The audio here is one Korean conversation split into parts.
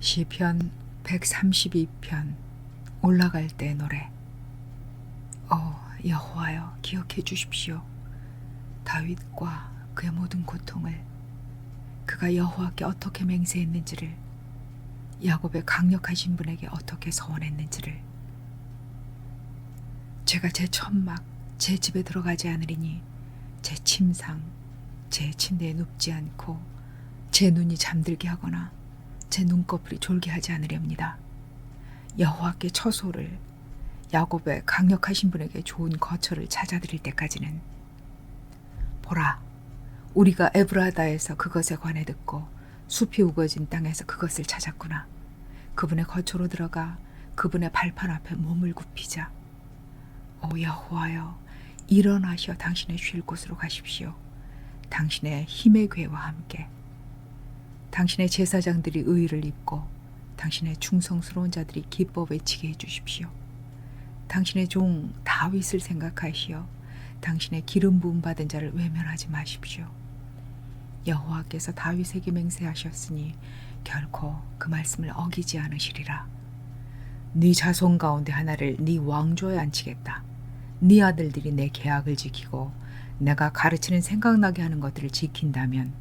시편 132편 올라갈 때 노래. 어 여호와여 기억해 주십시오. 다윗과 그의 모든 고통을 그가 여호와께 어떻게 맹세했는지를 야곱의 강력하신 분에게 어떻게 서원했는지를. 제가 제 천막 제 집에 들어가지 않으리니 제 침상 제 침대에 눕지 않고 제 눈이 잠들게 하거나 제 눈꺼풀이 졸게 하지 않으렵니다. 여호와께 처소를 야곱의 강력하신 분에게 좋은 거처를 찾아드릴 때까지는 보라 우리가 에브라다에서 그것에 관해 듣고 숲이 우거진 땅에서 그것을 찾았구나. 그분의 거처로 들어가 그분의 발판 앞에 몸을 굽히자. 오 여호와여 일어나셔 당신의 쉴 곳으로 가십시오. 당신의 힘의 괴와 함께 당신의 제사장들이 의를 입고 당신의 충성스러운 자들이 기뻐 외치게 해 주십시오. 당신의 종 다윗을 생각하시어 당신의 기름 부음 받은 자를 외면하지 마십시오. 여호와께서 다윗에게 맹세하셨으니 결코 그 말씀을 어기지 않으시리라. 네 자손 가운데 하나를 네 왕조에 앉히겠다. 네 아들들이 내 계약을 지키고 내가 가르치는 생각나게 하는 것들을 지킨다면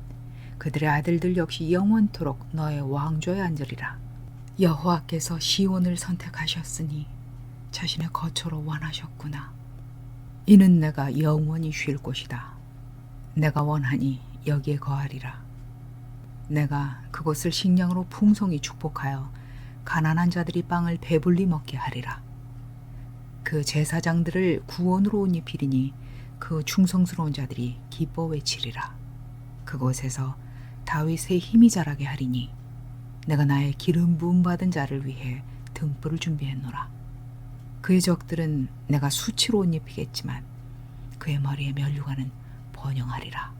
그들의 아들들 역시 영원토록 너의 왕조에 앉으리라. 여호와께서 시온을 선택하셨으니 자신의 거처로 원하셨구나. 이는 내가 영원히 쉴 곳이다. 내가 원하니 여기에 거하리라. 내가 그곳을 식량으로 풍성히 축복하여 가난한 자들이 빵을 배불리 먹게 하리라. 그 제사장들을 구원으로 옷 입히리니 그 충성스러운 자들이 기뻐 외치리라. 그곳에서 다윗의 힘이 자라게 하리니 내가 나의 기름 부음 받은 자를 위해 등불을 준비했노라. 그의 적들은 내가 수치로 옷 입히겠지만 그의 머리에 면류관은 번영하리라.